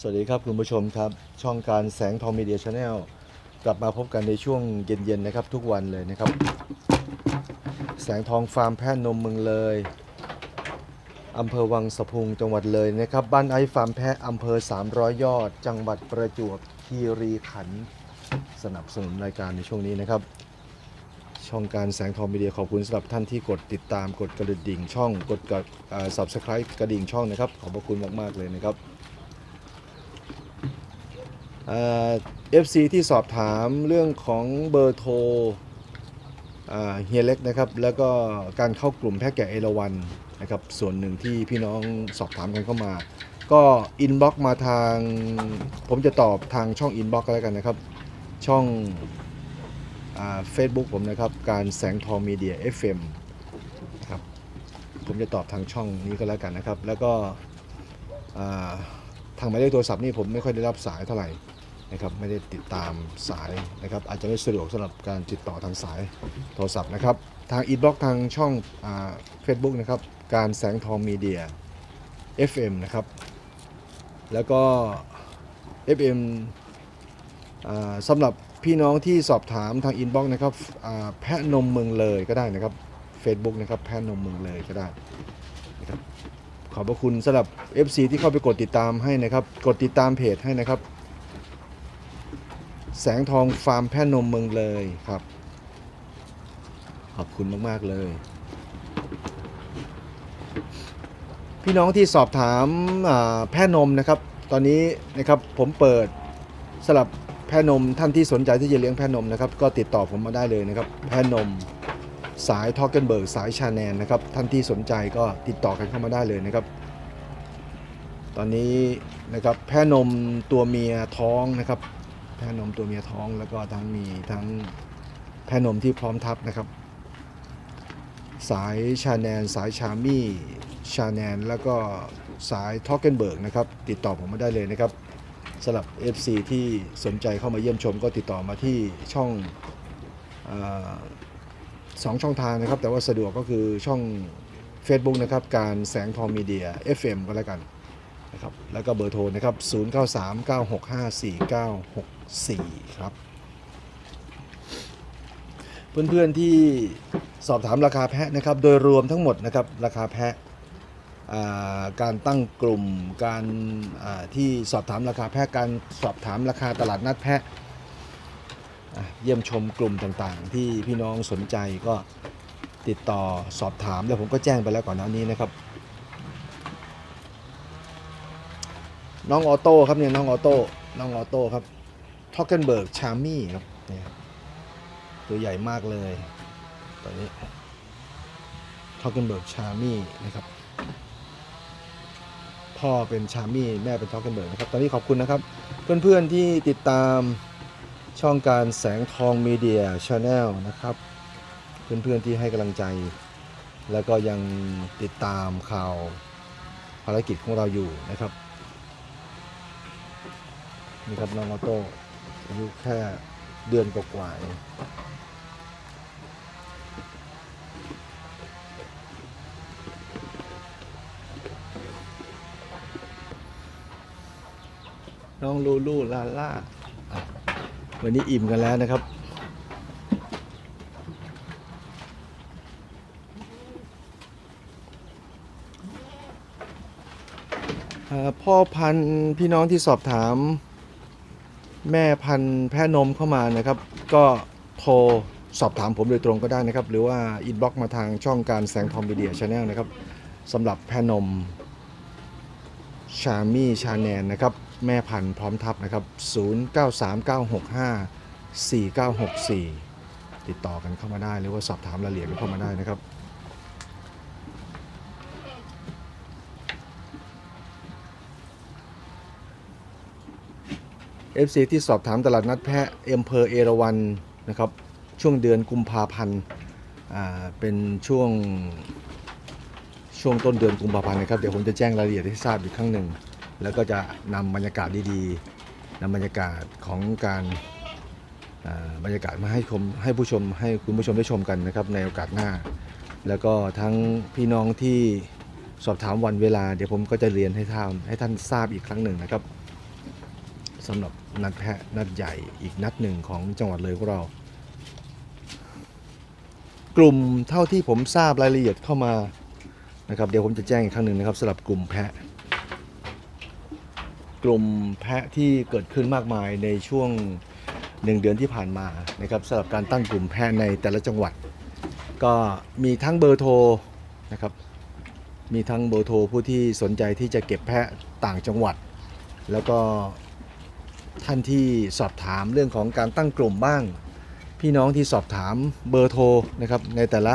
สวัสดีครับคุณผู้ชมครับ ช่องการแสงทองมีเดียชาแนลกลับมาพบกันในช่วงเย็นๆนะครับ ทุกวันเลยนะครับ แสงทองฟาร์มแพะนมเมืองเลยอำเภอวังสะพุงจังหวัดเลยนะครับ บ้านไอฟาร์มแพะอำเภอ 300 ยอด จังหวัดประจวบคีรีขันธ์สนับสนุนรายการในช่วงนี้นะครับ ช่องการแสงทองมีเดียขอบคุณสำหรับท่านที่กดติดตามกดกระดิ่งช่องกดกดเอ่อ subscribe กระดิ่งช่องนะครับ ขอบพระคุณมากๆเลยนะครับ เอฟซีที่สอบถามเรื่องของเบอร์โทรเฮียเล็กนะครับ แล้วก็การเข้ากลุ่มแพะแกะเอราวันนะครับ ส่วนหนึ่งที่พี่น้องสอบถามกันเข้ามา ก็อินบ็อกมาทาง ผมจะตอบทางช่องอินบ็อกก็แล้วกันนะครับ ช่องเฟซบุ๊กผมนะครับ การแสงทองมีเดีย FM นะครับผมจะตอบทางช่องนี้ก็แล้วกันนะครับ แล้วก็ทางหมายเลขโทรศัพท์นี่ผมไม่ค่อยได้รับสายเท่าไหร่ นะครับไม่ได้ติดตามสายนะครับอาจจะไม่สะดวกสำหรับการติดต่อทางสายโทรศัพท์นะครับทางอินบ็อกทางช่องเฟซบุ๊กนะครับการแสงทองมีเดีย FM นะครับแล้วก็ FM อ่าสำหรับพี่น้องที่สอบถามทางอินบ็อกนะครับแพะนมเมืองเลยก็ได้นะครับ Facebook นะครับแพะนมเมืองเลยก็ได้นะครับขอบพระคุณสำหรับ FC ที่เข้าไปกดติดตามให้นะครับ กดติดตามเพจให้นะครับ แสงทองฟาร์มแพะนมเมืองเลยครับ ขอบคุณมาก ๆ เลย พี่น้องที่สอบถามาแพะนมนะครับ ตอนนี้นะครับผมเปิดสำหรับแพะนมท่านที่สนใจที่จะเลี้ยงแพะนมนะครับ ก็ติดต่อผมมาได้เลยนะครับ แพะนมสายทอกเกนเบิร์กสายชาแนนนะครับ ท่านที่สนใจก็ติดต่อกันเข้ามาได้เลยนะครับ ตอนนี้นะครับแพะนมตัวเมียท้องนะครับ แพะนมตัวเมียท้องแล้วก็ทั้งมีทั้งแพะนมที่พร้อมทับนะครับ สายชาแนน สายชามี่ชาแนน แล้วก็สายทอกเกนเบิร์กนะครับ ติดต่อผมมาได้เลยนะครับสำหรับ FC ที่สนใจเข้ามาเยี่ยมชมก็ติดต่อมาที่ช่องอสองช่องทางนะครับ แต่ว่าสะดวกก็คือช่อง Facebook นะครับ การแสงทองมีเดีย FM ก็แล้วกัน นะครับแล้วก็เบอร์โทรนะครับ 0939654964 ครับ เพื่อนๆที่สอบถามราคาแพะนะครับโดยรวมทั้งหมดนะครับราคาแพะการตั้งกลุ่มการที่สอบถามราคาแพะการสอบถามราคาตลาดนัดแพะอะเยี่ยมชมกลุ่มต่างๆ ที่พี่น้องสนใจก็ติดต่อสอบถามแล้วผมก็แจ้งไปแล้วก่อนหน้านี้นะครับ น้องออโต้ครับเนี่ยน้องออโต้น้องออโต้ครับท็อกเกนเบิร์กชามี่ครับเนี่ยครับตัวใหญ่มากเลยตัวนี้ท็อกเกนเบิร์กชามี่นะครับพ่อเป็นชามี่แม่เป็นท็อกเกนเบิร์กนะครับตอนนี้ขอบคุณนะครับ เพื่อนๆที่ติดตามช่องการแสงทองมีเดียชาแนลนะครับ เพื่อนๆที่ให้กำลังใจ แล้วก็ยังติดตามข่าวภารกิจของเราอยู่นะครับ นี่ครับน้องออโต้อายุแค่เดือนกว่าๆเองน้องลูลูลาล่า วันนี้อิ่มกันแล้วนะครับ พ่อพันธุ์พี่น้องที่สอบถาม แม่พันธุ์แพะนมเข้ามานะครับ ก็โทรสอบถามผมโดยตรงก็ได้นะครับ หรือว่าอินบ็อกมาทางช่องการแสงทองมีเดียชาแนลนะครับสำหรับแพะนมชามี่ชาแนนนะครับ แม่พันธุ์พร้อมทับนะครับ 0939654964 ติดต่อกันเข้ามาได้หรือว่าสอบถามรายละเอียดเข้ามาได้นะครับ FC ที่สอบถามตลาดนัดแพะอำเภอเอราวันนะครับช่วงเดือนกุมภาพันธ์อ่าเป็นช่วงช่วงต้นเดือนกุมภาพันธ์นะครับเดี๋ยวผมจะแจ้งรายละเอียดให้ทราบอีกครั้งหนึ่ง แล้วก็จะนำบรรยากาศดีๆนำบรรยากาศของการอ่าบรรยากาศมาให้ชมให้ผู้ชมให้คุณผู้ชมได้ชมกันนะครับในโอกาสหน้า แล้วก็ทั้งพี่น้องที่สอบถามวันเวลา เดี๋ยวผมก็จะเรียนให้ท่านให้ท่านทราบอีกครั้งหนึ่งนะครับสำหรับ นัดแพะนัดใหญ่อีกนัดหนึ่งของจังหวัดเลยของเรา กลุ่มเท่าที่ผมทราบรายละเอียดเข้ามานะครับเดี๋ยวผมจะแจ้งอีกครั้งหนึ่งนะครับสำหรับกลุ่มแพะ กลุ่มแพะที่เกิดขึ้นมากมายในช่วงหนึ่งเดือนที่ผ่านมานะครับสำหรับการตั้งกลุ่มแพะในแต่ละจังหวัด ก็มีทั้งเบอร์โทรนะครับมีทั้งเบอร์โทรผู้ที่สนใจที่จะเก็บแพะต่างจังหวัด แล้วก็ ท่านที่สอบถามเรื่องของการตั้งกลุ่มบ้าง พี่น้องที่สอบถามเบอร์โทรนะครับในแต่ละ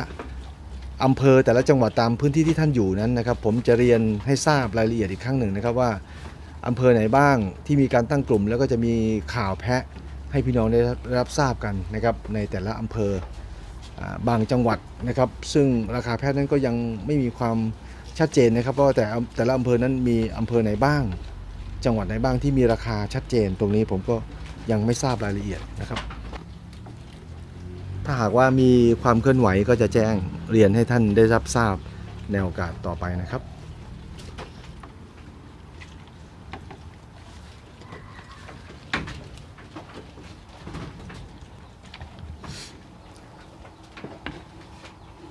อำเภอแต่ละจังหวัดตามพื้นที่ที่ท่านอยู่นั้นนะครับ ผมจะเรียนให้ทราบรายละเอียดอีกครั้งหนึ่งนะครับว่าอำเภอไหนบ้างที่มีการตั้งกลุ่ม แล้วก็จะมีข่าวแพะให้พี่น้องได้รับทราบกันนะครับในแต่ละอำเภอบางจังหวัดนะครับ ซึ่งราคาแพทย์นั้นก็ยังไม่มีความชัดเจนนะครับเพราะว่าแต่แต่ละอำเภอนั้นมีอำเภอไหนบ้าง จังหวัดไหนบ้างที่มีราคาชัดเจนตรงนี้ผมก็ยังไม่ทราบรายละเอียดนะครับ ถ้าหากว่ามีความเคลื่อนไหวก็จะแจ้งเรียนให้ท่านได้รับทราบในโอกาสต่อไปนะครับ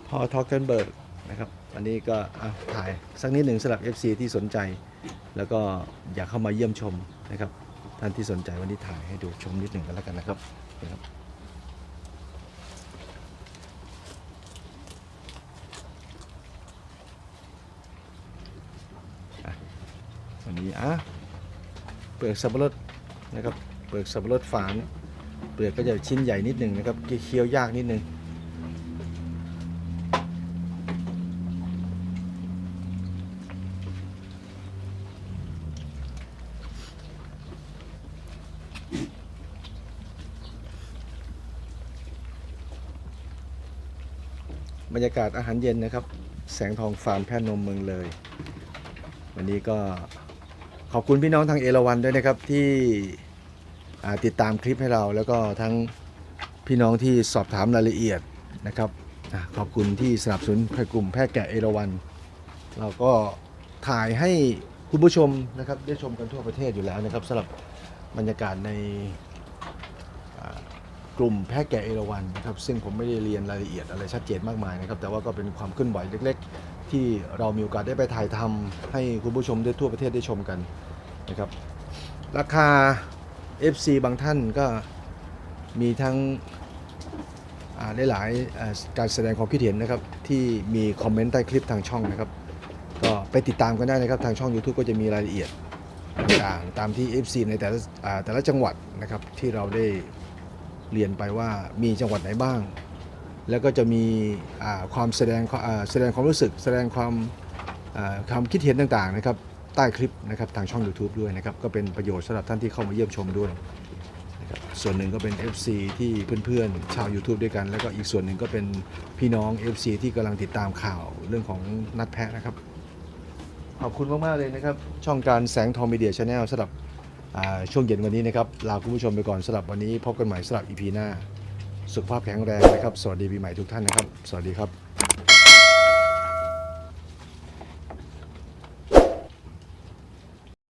พอทอ k เกนเบิร์กนะครับ อันนี้ก็อะถ่ายสักนิดหนึ่งสำหรับ FC ที่สนใจ แล้วก็ อยากเข้ามาเยี่ยมชมนะครับ ท่านที่สนใจวันนี้ถ่ายให้ดูชมนิดหนึ่งกันแล้วกันนะครับนะครับวันนี้อะเปลือกสับปะรดนะครับเปลือกสับปะรดฝานเปลือกก็จะชิ้นใหญ่นิดหนึ่งนะครับเคี้ยวยากนิดหนึ่ง บรรยากาศอาหารเย็นนะครับ แสงทองฟาร์มแพทย์นมเมืองเลย วันนี้ก็ขอบคุณพี่น้องทางเอราวันด้วยนะครับที่ติดตามคลิปให้เราแล้วก็ทั้งพี่น้องที่สอบถามรายละเอียดนะครับอขอบคุณที่สนับสนุนกลุ่มแพทย์แกะเอราวันเราก็ถ่ายให้คุณผู้ชมนะครับได้ชมกันทั่วประเทศอยู่แล้วนะครับสำหรับบรรยากาศใน กลุ่มแพะแกะเอราวันนะครับซึ่งผมไม่ได้เรียนรายละเอียดอะไรชัดเจนมากมายนะครับแต่ว่าก็เป็นความเคลื่อนไหวเล็ก ๆ ที่เรามีโอกาสได้ไปถ่ายทำให้คุณผู้ชมได้ทั่วประเทศได้ชมกันนะครับราคา FC บางท่านก็มีทั้งอ่าหลายการแสดงความคิดเห็นนะครับที่มีคอมเมนต์ใต้คลิปทางช่องนะครับก็ไปติดตามกันได้นะครับทางช่อง YouTube ก็จะมีรายละเอียดต่างๆตามที่ FC ในแต่ละแต่ละจังหวัดนะครับที่เราได้ เรียนไปว่ามีจังหวัดไหนบ้าง แล้วก็จะมีความแสดงแสดงความรู้สึก แสดงความความคิดเห็นต่างๆนะครับใต้คลิปนะครับทางช่อง YouTube ด้วยนะครับก็เป็นประโยชน์สำหรับท่านที่เข้ามาเยี่ยมชมด้วยนะครับส่วนหนึ่งก็เป็น FC ที่เพื่อนๆ ชาว YouTube ด้วยกัน แล้วก็อีกส่วนหนึ่งก็เป็นพี่น้อง FC ที่กำลังติดตามข่าวเรื่องของนัดแพะนะครับ ขอบคุณมากๆเลยนะครับ ช่องการแสงทองมีเดียชาแนลสำหรับ ช่วงเย็นวันนี้นะครับลาคุณผู้ชมไปก่อนสำหรับวันนี้พบกันใหม่สำหรับ EP หน้า สุขภาพแข็งแรงนะครับ สวัสดีปีใหม่ทุกท่านนะครับ สวัสดีครับ